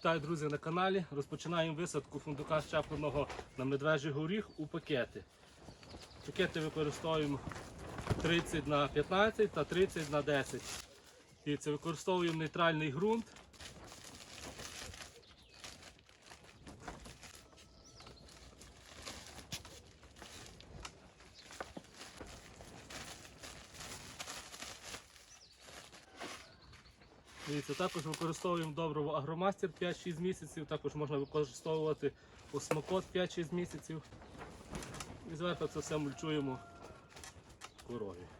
Вітаю, друзі, на каналі. Розпочинаємо висадку фундука щепленого на медвежий горіх у пакети. Пакети використовуємо 30 на 15 та 30 на 10. І це використовуємо нейтральний ґрунт. Дивіться, також використовуємо добриво агромастер 5-6 місяців, також можна використовувати осмокот 5-6 місяців. І зверху це все мульчуємо корові.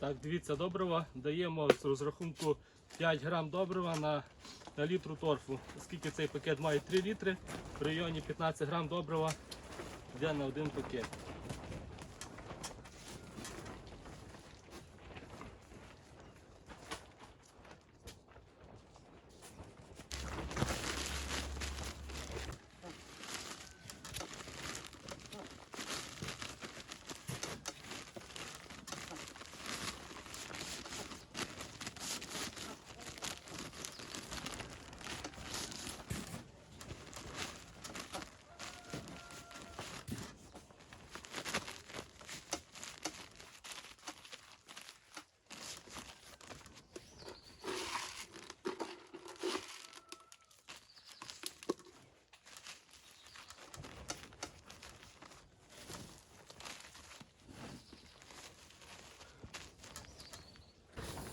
Так, дивіться, добрива даємо з розрахунку 5 грам добрива на, на літру торфу. Оскільки цей пакет має 3 літри, в районі 15 грам добрива йде на один пакет.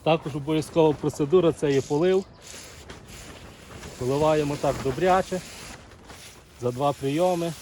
Також обов'язкова процедура це є полив. Поливаємо так добряче за два прийоми.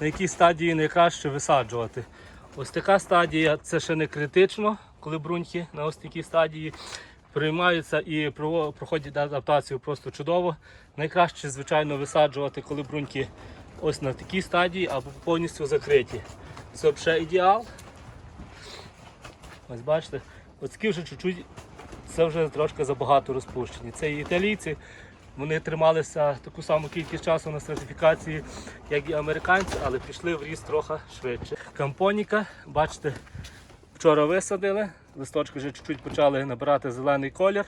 На якій стадії найкраще висаджувати. Ось така стадія це ще не критично, коли бруньки на ось такій стадії приймаються і проходять адаптацію просто чудово. Найкраще, звичайно, висаджувати, коли бруньки ось на такій стадії або повністю закриті. Це взагалі ідеал. Ось бачите, ось такі вже чуть-чуть, це вже трошки забагато розпущені. Це і італійці, вони трималися таку саму кількість часу на сертифікації, як і американці, але пішли в ріст трохи швидше. Кампоніка, бачите, вчора висадили, листочки вже чуть-чуть почали набирати зелений колір.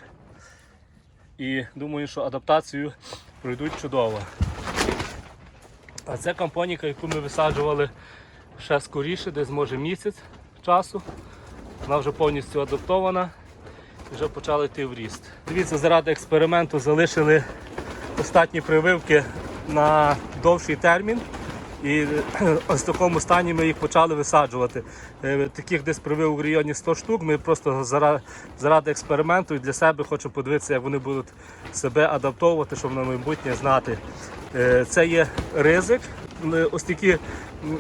І думаю, що адаптацію пройдуть чудово. А це кампоніка, яку ми висаджували ще скоріше, десь може місяць часу. Вона вже повністю адаптована вже почали йти в ріст. Дивіться, заради експерименту залишили остатні прививки на довший термін. І ось в такому стані ми їх почали висаджувати. Е, Таких десь прививок в районі 100 штук. Ми просто заради, експерименту і для себе хочемо подивитися, як вони будуть себе адаптовувати, щоб на майбутнє знати. Е, Це є ризик. Е, Ось такі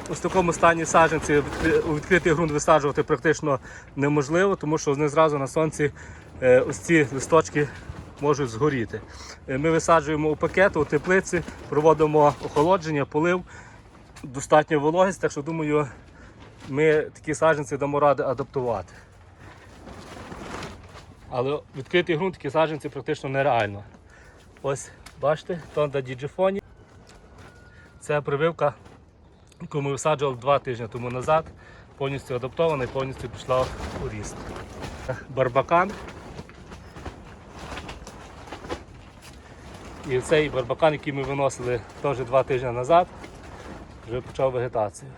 ось в такому стані саджанці у відкритий ґрунт висаджувати практично неможливо, тому що вони зразу на сонці е, ось ці листочки можуть згоріти. Е, Ми висаджуємо у пакети, у теплиці, проводимо охолодження, полив, достатньо вологість, так що думаю, ми такі саджанці дамо ради адаптувати. Але відкритий ґрунт такі саджанці практично нереально. Ось, бачите, тонда діджифоні. Це прививка, яку ми висаджували два тижні тому назад, повністю адаптована і повністю пішла у ріст. Барбакан. І цей барбакан, який ми виносили теж два тижні назад, вже почав вегетацію.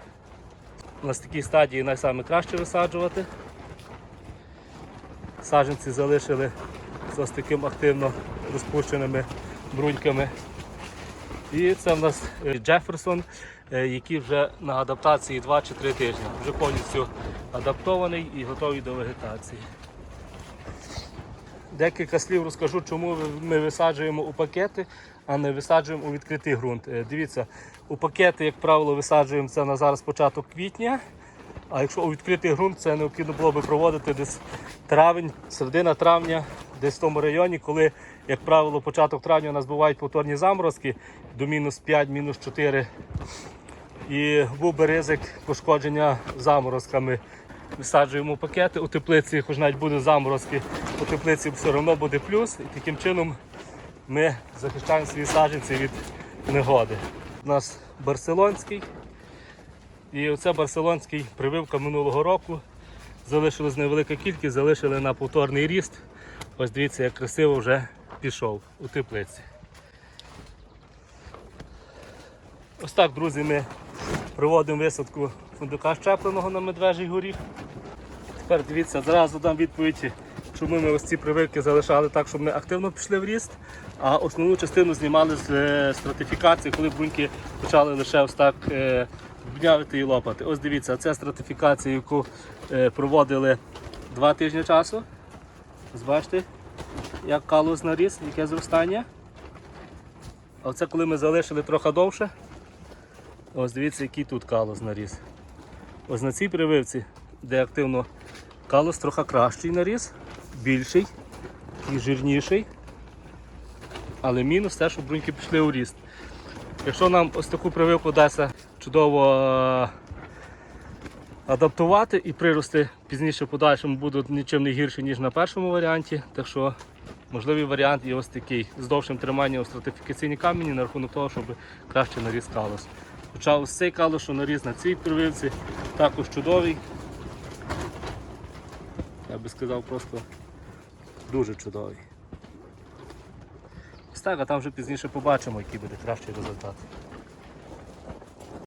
У нас такій стадії найкраще висаджувати. Саджанці залишили з ось таким активно розпущеними бруньками. І це в нас е, Джеферсон. е, який вже на адаптації 2 чи 3 тижні. Вже повністю адаптований і готовий до вегетації. Декілька слів розкажу, чому ми висаджуємо у пакети, а не висаджуємо у відкритий ґрунт. Е, Дивіться, у пакети, як правило, висаджуємо це на зараз початок квітня. А якщо у відкритий ґрунт, це необхідно було би проводити десь травень, середина травня, десь в тому районі, коли, як правило, початок травня у нас бувають повторні заморозки до мінус 5, мінус 4. І був би ризик пошкодження заморозками. Висаджуємо пакети у теплиці, хоч навіть буде заморозки, у теплиці все одно буде плюс. І таким чином ми захищаємо свої саджанці від негоди. У нас барселонський. І оце барселонський прививка минулого року. Залишилась невелика кількість, залишили на повторний ріст. Ось дивіться, як красиво вже пішов у теплиці. Ось так, друзі, ми проводимо висадку фундука щепленого на медвежий горіх. Тепер дивіться, зразу дам відповідь, чому ми ось ці прививки залишали так, щоб вони активно пішли в ріст, а основну частину знімали з е, стратифікації, коли бруньки почали лише ось так е, бнявити і лопати. Ось дивіться, це стратифікація, яку е, проводили два тижні часу. Ось бачите, як калус наріс, яке зростання. А це коли ми залишили трохи довше. Ось дивіться, який тут калус наріс. Ось на цій прививці, де активно калус трохи кращий наріс, більший і жирніший. Але мінус те, що бруньки пішли у ріст. Якщо нам ось таку прививку вдасться чудово е, адаптувати і прирости пізніше в подальшому будуть нічим не гірші, ніж на першому варіанті. Так що можливий варіант є ось такий з довшим триманням у стратифікаційній камені на рахунок того, щоб краще наріс калус. Хоча ось цей що наріз на цій прививці, також чудовий. Я би сказав просто дуже чудовий. Ось так, а там вже пізніше побачимо, який буде кращий результат.